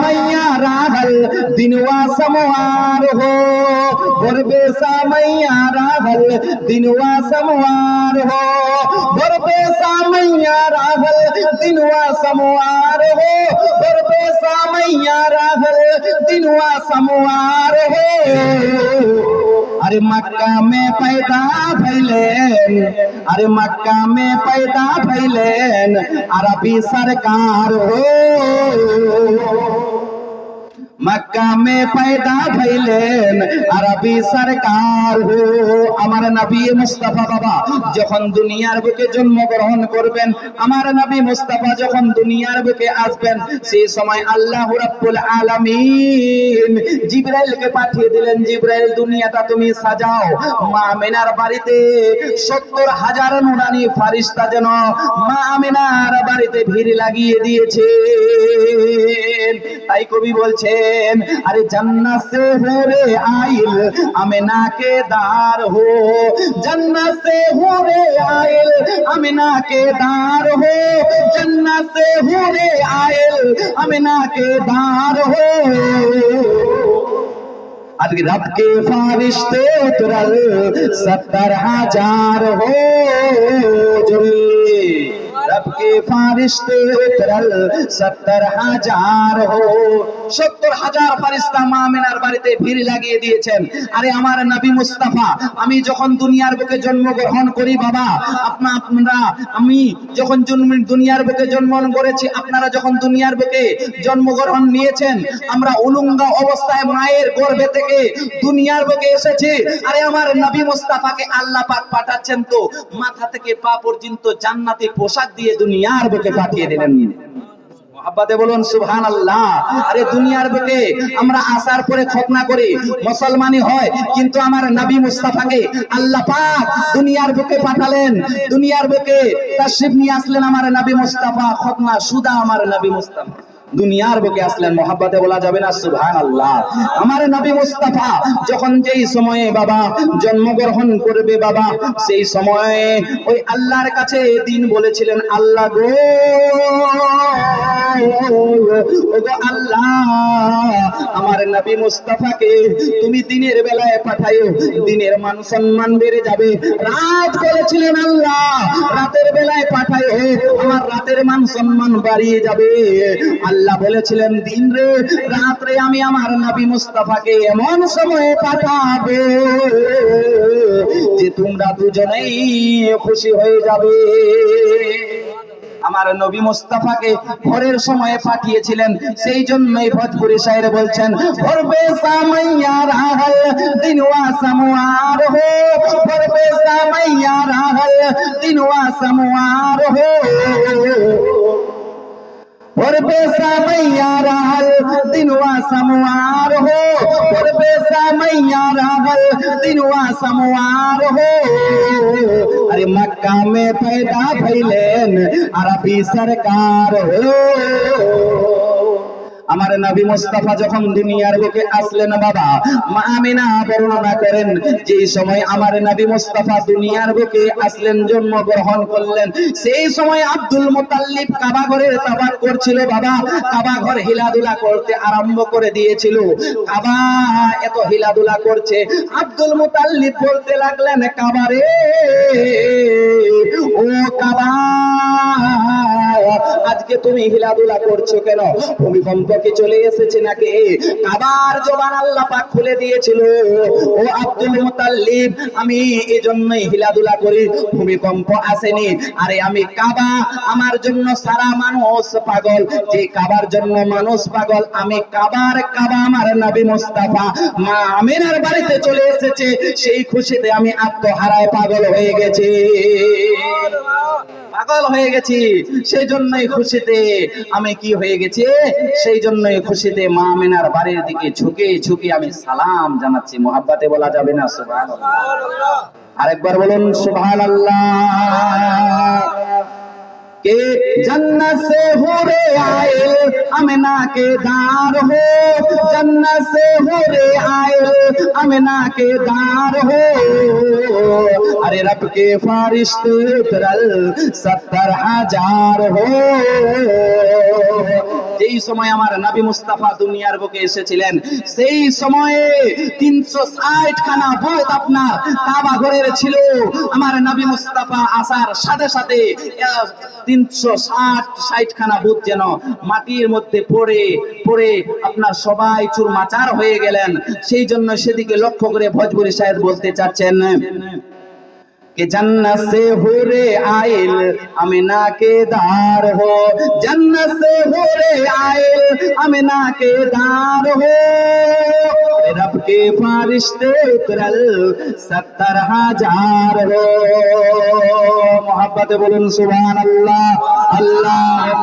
मैया राहल दिनवा समवार हो। बरबेसा मैया राहल दिनवा समवार हो। बरबेसा मैया राहल दिनवा समवार हो। बरबेसा मैया राहल दिनवा समवार हो। अरे मक्का में पैदा भैलेन अरे मक्का में पैदा भैलेन अरबी सरकार हो। মক্কা মে পয়দা ভইলেন। আরবি সরকার হো। আমার নবী মুস্তাফা বাবা যখন দুনিয়ার বুকে জন্মগ্রহণ করবেন, আমার নবী মুস্তাফা যখন দুনিয়ার বুকে আসবেন, সেই সময় আল্লাহ রাব্বুল আলামিন জিবরাইলকে পাঠিয়ে দিলেন, জিবরাইল, দুনিয়াটা তুমি সাজাও। মা আমিনার বাড়িতে সত্তর হাজার নুরানি ফারিস্তা যেন মা আমিনার বাড়িতে ভিড় লাগিয়ে দিয়েছে তাই কবি বলছেন বললেন আরে জান্নাত সে হুরে আইল আমেনা কে দার হো জান্নাত সে হুরে আইল আমেনা কে দার হো জান্নাত সে হুরে আইল আমেনা কে দার হো আর রব কে ফারিশতে উতরাল সত্তর হাজার হো জোরে রবকে ফারিস্তে উতরল, সত্তর হাজার হো। সত্তর হাজার ফারিস্তা মা বাড়িতে ভিড় লাগিয়ে দিয়েছেন। আরে আমার নবী মুস্তাফা, আমি যখন দুনিয়ার বুকে জন্মগ্রহণ করি বাবা, আপনা আপনারা, আমি যখন জন্ম দুনিয়ার বুকে জন্মগ্রহণ করেছি, আপনারা যখন দুনিয়ার বুকে জন্মগ্রহণ নিয়েছেন, আমরা উলুঙ্গ অবস্থায় মায়ের গর্ভে থেকে দুনিয়ার বুকে এসেছি। আরে আমার নবী মুস্তাফাকে আল্লাহ পাক পাঠাচ্ছেন তো, মাথা থেকে পা পর্যন্ত জান্নাতি পোশাক দিয়ে দুনিয়ার বুকে পাঠিয়ে দিলেন। বলুন সুহান আল্লাহ আরে দুনিয়ার বুকে আমরা আসার পরে খতনা করি মুসলমানি হয়, কিন্তু আমার নবী মুস্তাফাকে আল্লাহ পাক দুনিয়ার বুকে পাঠালেন। দুনিয়ার বুকে নিয়ে আসলেন আমার নবী মুস্তাফা, খতনা, সুদা আমার নবী মুস্তাফা। দুনিয়ার বুকে আসলেন মহাব্বাতে বলা যাবে না সুভান আল্লাহ আমার নবী মুস্তাফা যখন যেই সময়ে বাবা জন্মগ্রহণ করবে বাবা, সেই সময়ে ওই আল্লাহর কাছে দিন বলেছিলেন, আল্লাহ গো আল্লাহ আমার নবী মুস্তাফাকে তুমি দিনের বেলায় পাঠাইও দিনের মান সম্মান বেড়ে যাবে। রাত বলেছিলেন আল্লাহ, রাতের বেলায় পাঠাইও আমার রাতের মান সম্মান বাড়িয়ে যাবে। আল্লাহ বলেছিলেন, দিন রে রাত্রে আমি আমার নবী মুস্তাফাকে এমন সময়ে পাঠাবে যে তোমরা দুজনেই খুশি হয়ে যাবে। আমার নবী মুস্তাফাকে ভোরের সময়ে পাঠিয়েছিলেন। সেই জন্যই ভোজপুরি সাহের বলছেন, ভরবে সামাইয়া রাহল দিনওয়া সামুয়ার হো, ভরবে সামাইয়া রাহল দিনওয়া সামুয়ার হো। और बेसा मैया रहल दिनवा समवार हो। और बेसा मैया रहल दिनवा समवार हो। अरे मक्का में पैदा भैलेन अरबी सरकार हो। আমার নবী মুস্তাফা যখন দুনিয়ার বুকে আসলেন বাবা, মা আমিনা বর্ণনা করেন যে সময় আমার নবী মুস্তাফা দুনিয়ার বুকে আসলেন, জন্মগ্রহণ করলেন, সেই সময় আব্দুল মুতাল্লিব কাবা ঘরের তাবাক করছিল বাবা। কাবা ঘর হিলাদুলা করতে আরম্ভ করে দিয়েছিল। কাবা এত হিলাদুলা করছে, আব্দুল মুতাল্লিব বলতে লাগলেন কাবারে ও কাবা আজকে তুমি হিলাদুলা করছ কেন? ভূমিকম্প কি চলে এসেছে নাকি? কাবার জবান আল্লাহ পাক খুলে দিয়েছিল। ও আব্দুল মুতাল্লিব, আমি এই জন্যই হিলাদুলা করি, ভূমিকম্প আসেনি। আরে আমি কাবা, আমার জন্য সারা মানুষ পাগল। যে কাবার জন্য মানুষ পাগল, আমি কাবার কাবা আমার নবী মুস্তাফা। মা আমিনার বাড়িতে চলে এসেছে, সেই খুশিতে আমি আত্মহারায় পাগল হয়ে গেছি। পাগল হয়ে গেছি সেই জন্যই খুশিতে আমি কি হয়ে গেছি সেই জন্যই খুশিতে মা আমিনার বাড়ির দিকে ঝুঁকে ঝুঁকে আমি সালাম জানাচ্ছি মোহাব্বাতে বলা যাবে না সুবহান আরেকবার বলুন সুবহান আল্লাহ कि जन्नत से हुरे आयल अमना के दार हो जन्नत से हुरे आयल अमना के दार हो আরে রবকে ফারিশত উতরাল সত্তর হাজার হো। যেই সময় আমার নবী মুস্তাফা দুনিয়ার বুকে এসেছিলেন, সেই সময়ে তিনশো ষাট খানা বয়ত আপনার কাবা ঘরের ছিল। আমার নবী মুস্তাফা আসার সাথে সাথে তিনশো ষাট ষাট খানা বুথ যেন মাটির মধ্যে পড়ে পড়ে আপনার সবাই চুরমাচার হয়ে গেলেন। সেই জন্য সেদিকে লক্ষ্য করে ভজপুরি সাহেব বলতে চাচ্ছেন कि जन्नत से हुरे आयल अमिना के दार हो। जन्नत से हुरे आयल अमिना के दार हो। रब के फारिश्ते उतरल सत्तर हज़ार हो। मोहब्बत बोलून सुभान अल्लाह अल्लाह